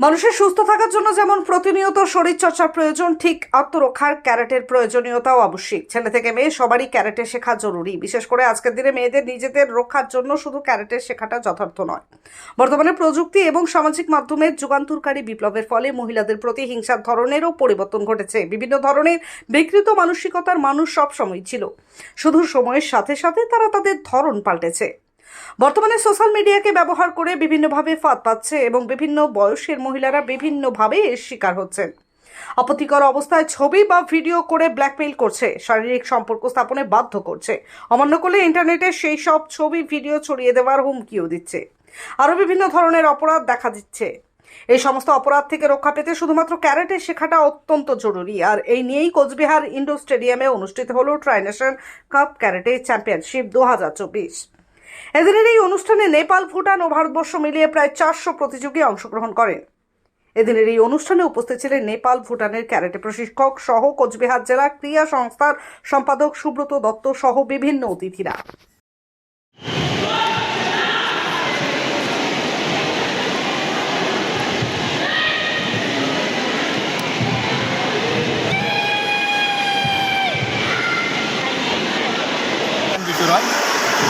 মানুষের সুস্থ থাকার জন্য যেমন প্রতিনিয়ত শরীর চর্চার প্রয়োজন, ঠিক আত্মরক্ষার ক্যারেটের প্রয়োজনীয়তাও আবশ্যিক। ছেলে থেকে মেয়ে, সবারই ক্যারেটে শেখা জরুরি। বিশেষ করে আজকের দিনে মেয়েদের নিজেদের রক্ষার জন্য শুধু ক্যারেটে শেখাটা যথার্থ নয়। বর্তমানে প্রযুক্তি এবং সামাজিক মাধ্যমের যুগান্তরকারী বিপ্লবের ফলে মহিলাদের প্রতি হিংসার ধরনেরও পরিবর্তন ঘটেছে। বিভিন্ন ধরনের বিকৃত মানসিকতার মানুষ সবসময় ছিল। শুধু সময়ের সাথে সাথে তারা তাদের ধরন পাল্টেছে। বর্তমানে সোশ্যাল মিডিয়াকে ব্যবহার করে বিভিন্নভাবে ফাঁদ পাচ্ছে এবং বিভিন্ন বয়সের মহিলারা বিভিন্নভাবে এর শিকার হচ্ছেন। আপত্তিকর অবস্থায় ছবি বা ভিডিও করে ব্ল্যাকমেইল করছে, শারীরিক সম্পর্ক স্থাপনে বাধ্য করছে। অমান্য করলে ইন্টারনেটে সেই সব ছবি, ভিডিও ছড়িয়ে দেওয়ার হুমকিও দিচ্ছে। আরও বিভিন্ন ধরনের অপরাধ দেখা দিচ্ছে। এই সমস্ত অপরাধ থেকে রক্ষা পেতে শুধুমাত্র ক্যারেটে শেখাটা অত্যন্ত জরুরি। আর এই নিয়েই কোচবিহার ইন্ডোর স্টেডিয়ামে অনুষ্ঠিত হলো ট্রাইনেশন কাপ ক্যারেটে চ্যাম্পিয়নশিপ দু হাজার চব্বিশ। এদিনের এই অনুষ্ঠানে নেপাল, ভুটান ও ভারতবর্ষ মিলিয়ে প্রায় চারশো প্রতিযোগী অংশগ্রহণ করেন। এদিনের এই অনুষ্ঠানে উপস্থিত ছিলেন নেপাল, ভুটানের ক্যারেটে প্রশিক্ষক সহ কোচবিহার জেলা ক্রীড়া সংস্থার সম্পাদক সুব্রত দত্ত সহ বিভিন্ন অতিথিরা।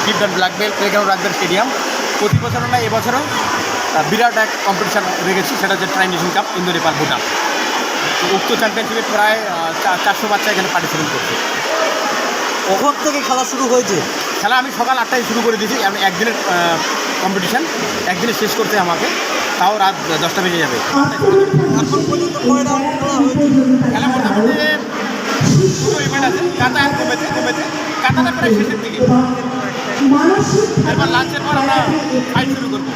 কিপডন ব্ল্যাক বেল প্লেগ্রাউন্ড রাখবেন স্টেডিয়াম প্রতি বছরও না এবছরও বিরাট এক কম্পিটিশান রেখেছি সেটা হচ্ছে tri nation cup Indo Nepal Bhutan উক্ত চ্যাম্পিয়নশিপে প্রায় চারশো বাচ্চা এখানে পার্টিসিপেট করছে। কখন থেকে খেলা শুরু হয়েছে? খেলা আমি সকাল আটটায় শুরু করে দিয়েছি আমি একদিনের কম্পিটিশান একদিনে শেষ করতে আমাকে তাও রাত দশটা বেজে যাবে। খেলা মোটামুটি দুটো ইভেন্ট আছে কাতা কমেছে কমেছে কাতাটা প্রায় শেষের দিকে। এরপর লাঞ্চের পর আমরা ফাইট শুরু করব।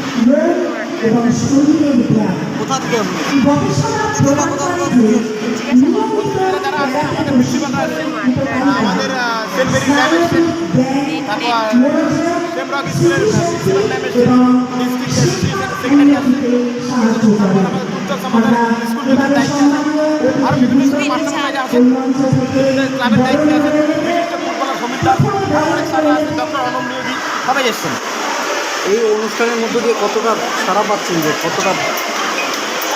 কোথা থেকে? যারা আমাদের প্রিন্সিপালরা আছে। আমাদের সেন্ট মেরি তারপর সেমরক স্কুলের প্রিন্সিপাল ম্যাম ডিস্ট্রিক্ট সেক্রেটারি আসছেন তারপর আমাদের উত্তর সমাধান স্কুল জেলার আছেন আরও বিভিন্ন মাস্টার আছেন ক্লাবের দায়িত্বে আছেন সবাই এসছেন এই অনুষ্ঠানের মধ্য দিয়ে কতটা সারা পাচ্ছেন যে কতটা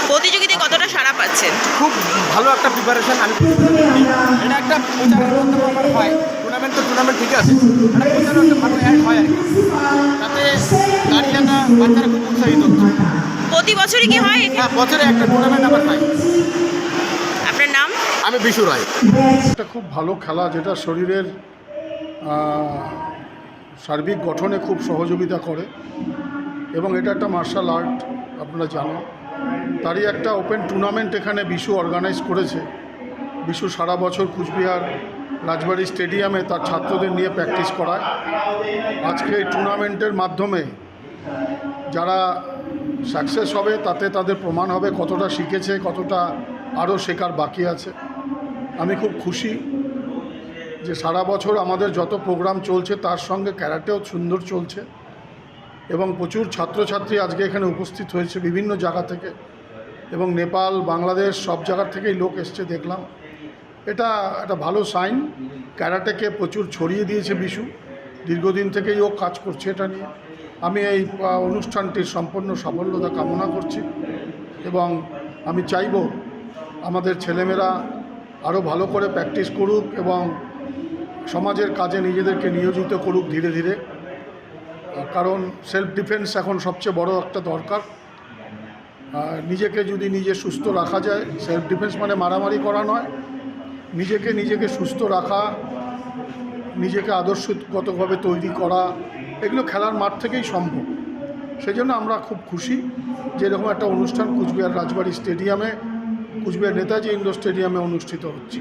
প্রতিযোগিতায় কতটা সাড়া পাচ্ছেন? খুব ভালো একটা প্রিপারেশন আমি এটা একটা প্রচারের আমার হয় টুর্নামেন্ট তো টুর্নামেন্ট ঠিক আছে প্রচারও একটা ভালো অ্যাড হয় আর বাচ্চারা খুব উৎসাহিত প্রতি বছরই কি হয় হ্যাঁ বছরে একটা টুর্নামেন্ট আবার হয় আপনার নাম? আমি বিশু রায় একটা খুব ভালো খেলা যেটা শরীরের সার্বিক গঠনে খুব সহযোগিতা করে এবং এটা একটা মার্শাল আর্ট আপনারা জানেন। তারই একটা ওপেন টুর্নামেন্ট এখানে বিশু অর্গানাইজ করেছে। বিশু সারা বছর কুচবিহার রাজবাড়ি স্টেডিয়ামে তার ছাত্রদের নিয়ে প্র্যাকটিস করায়। আজকে এই টুর্নামেন্টের মাধ্যমে যারা সাকসেস হবে, তাতে তাদের প্রমাণ হবে কতটা শিখেছে, কতটা আরও শেখার বাকি আছে। আমি খুব খুশি যে সারা বছর আমাদের যত প্রোগ্রাম চলছে, তার সঙ্গে ক্যারাটেও সুন্দর চলছে। এবং প্রচুর ছাত্রছাত্রী আজকে এখানে উপস্থিত হয়েছে বিভিন্ন জায়গা থেকে। এবং নেপাল, বাংলাদেশ সব জায়গার থেকেই লোক এসছে দেখলাম। এটা একটা ভালো সাইন। ক্যারাটেকে প্রচুর ছড়িয়ে দিয়েছে বিশু। দীর্ঘদিন থেকেই ও কাজ করছে এটা নিয়ে। আমি এই অনুষ্ঠানটির সম্পূর্ণ সাফল্যতা কামনা করছি। এবং আমি চাইব আমাদের ছেলেমেয়েরা আরও ভালো করে প্র্যাকটিস করুক এবং সমাজের কাজে নিজেদেরকে নিয়োজিত করুক ধীরে ধীরে। কারণ সেলফ ডিফেন্স এখন সবচেয়ে বড় একটা দরকার। নিজেকে যদি নিজে সুস্থ রাখা যায় সেলফ ডিফেন্স মানে মারামারি করা নয়। নিজেকে নিজেকে সুস্থ রাখা, নিজেকে আদর্শগতভাবে তৈরি করা, এগুলো খেলার মাঠ থেকেই সম্ভব। সেই জন্য আমরা খুব খুশি যে এরকম একটা অনুষ্ঠান কুচবিহার রাজবাড়ি স্টেডিয়ামে, কুচবিহার নেতাজি ইন্ডোর স্টেডিয়ামে অনুষ্ঠিত হচ্ছে।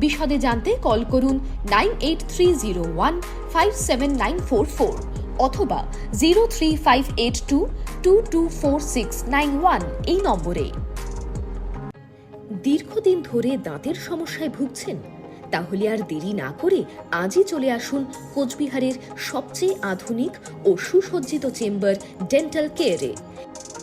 বিশদে জানতে কল করুন nine eight three zero one five seven nine four four অথবা zero three five eight two two two four six nine one এই নম্বরে। দীর্ঘদিন ধরে দাঁতের সমস্যায় ভুগছেন? তাহলে আর দেরি না করে আজই চলে আসুন কোচবিহারের সবচেয়ে আধুনিক ও সুসজ্জিত চেম্বার ডেন্টাল কেয়ারে।